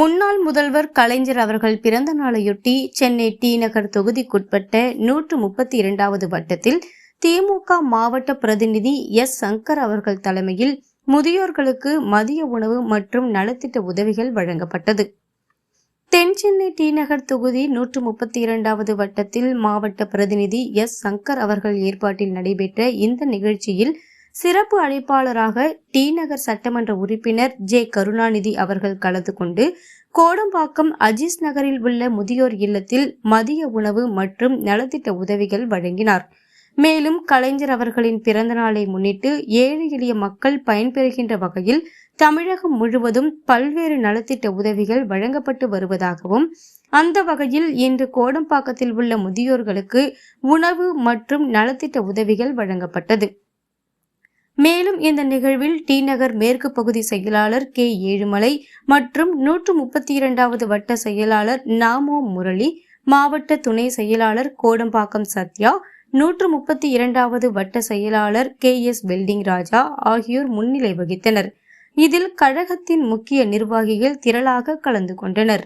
முன்னாள் முதல்வர் கலைஞர் அவர்கள் பிறந்த நாளையொட்டி சென்னை டி நகர் தொகுதிக்குட்பட்ட நூற்று முப்பத்தி இரண்டாவது வட்டத்தில் திமுக மாவட்ட பிரதிநிதி எஸ் சங்கர் அவர்கள் தலைமையில் முதியோர்களுக்கு மதிய உணவு மற்றும் நலத்திட்ட உதவிகள் வழங்கப்பட்டது. தென் சென்னை டி நகர் தொகுதி நூற்று முப்பத்தி இரண்டாவது வட்டத்தில் மாவட்ட பிரதிநிதி எஸ் சங்கர் அவர்கள் ஏற்பாட்டில் நடைபெற்ற இந்த நிகழ்ச்சியில் சிறப்பு அழைப்பாளராக டி நகர் சட்டமன்ற உறுப்பினர் ஜே கருணாநிதி அவர்கள் கலந்து கொண்டு கோடம்பாக்கம் அஜீஸ் நகரில் உள்ள முதியோர் இல்லத்தில் மதிய உணவு மற்றும் நலத்திட்ட உதவிகள் வழங்கினார். மேலும் கலைஞர் அவர்களின் பிறந்த நாளை முன்னிட்டு ஏழை எளிய மக்கள் பயன்பெறுகின்ற வகையில் தமிழகம் முழுவதும் பல்வேறு நலத்திட்ட உதவிகள் வழங்கப்பட்டு வருவதாகவும் அந்த வகையில் இன்று கோடம்பாக்கத்தில் உள்ள முதியோர்களுக்கு உணவு மற்றும் நலத்திட்ட உதவிகள் வழங்கப்பட்டது. மேலும் இந்த நிகழ்வில் டி நகர் மேற்கு பகுதி செயலாளர் கே ஏழுமலை மற்றும் நூற்று முப்பத்தி இரண்டாவது வட்ட செயலாளர் நாமோ முரளி மாவட்ட துணை செயலாளர் கோடம்பாக்கம் சத்யா நூற்று முப்பத்தி இரண்டாவது வட்ட செயலாளர் கே எஸ் வெல்டிங் ராஜா ஆகியோர் முன்னிலை வகித்தனர். இதில் கழகத்தின் முக்கிய நிர்வாகிகள் திரளாக கலந்து கொண்டனர்.